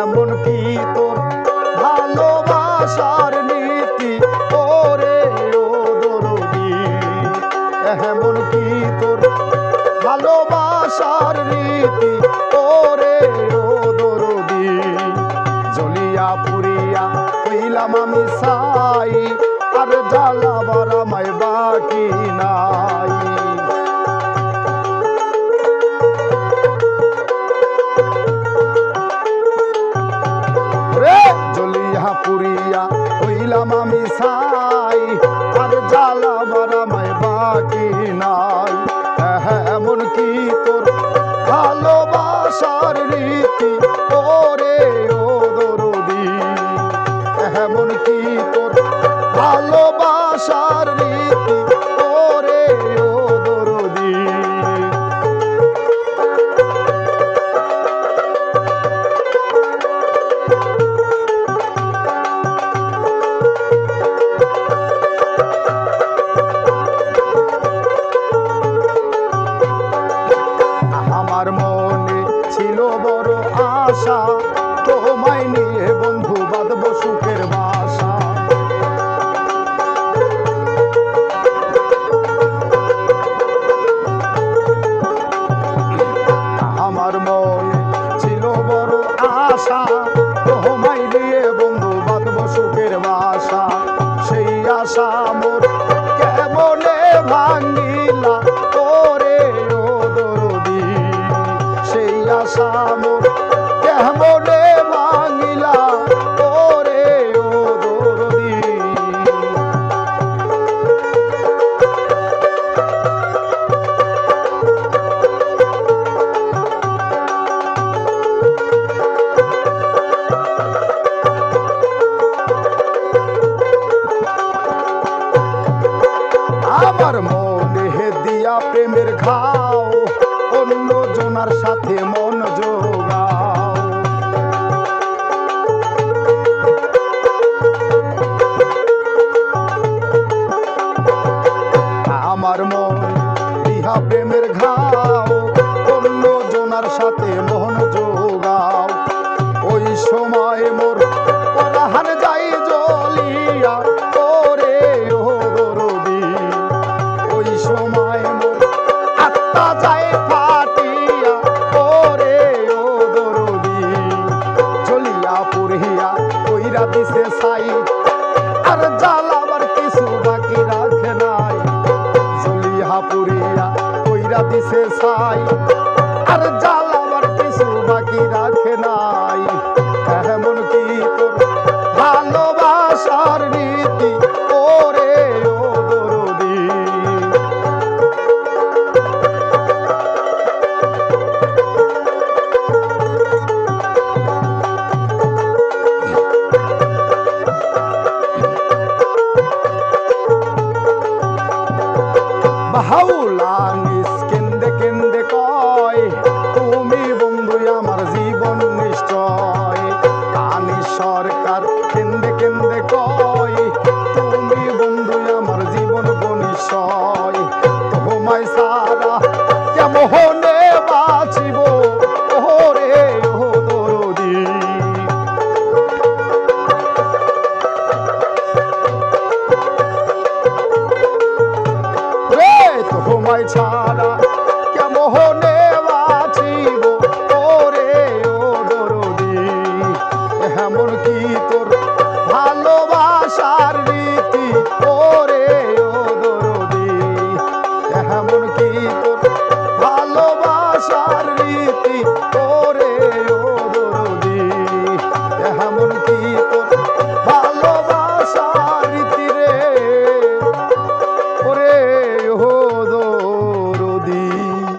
এমন কি তোর ভালোবাসার নীতি ওরে ও দরদি। এমন কি তোর ভালোবাসার রীতি সাই আর জ্বালাবার আমায় বাকি নাই। এমন কি তোর ভালোবাসার রীতি, ওরে, ও দরদি। এমন কি তোর ভালোবাসার বড় আশা, তোমায় নিয়ে বন্ধু বাঁধব সুখের বাসা। আমার মনে ছিল বড় আশা, তোমায় নিয়ে বন্ধু বাঁধব সুখের বাসা। সেই আশা মোর কেমনে ভাঙিলা কেমনে ভাঙিলা, ওরে ও দরদি আমার মনে দিয়া প্রেমের ঘাও, অন্য জনার সাথে মন যোগাও দিছে সাই আর জ্বালাবার কিছু বাকি রাখে নাই। চলিয়া পুরিয়া কইরা দিছে সাই আর জ্বালাবার কিছু নাই। এমন কি ভালোবাসার নীতি 好啦。তোমায় ছাড়া কেমনে বাঁচিব? ওরে এমন কি তোর ভালোবাসার রীতি? ওরে ও দরদি, এমন কি তোর ভালোবাসার রীতি?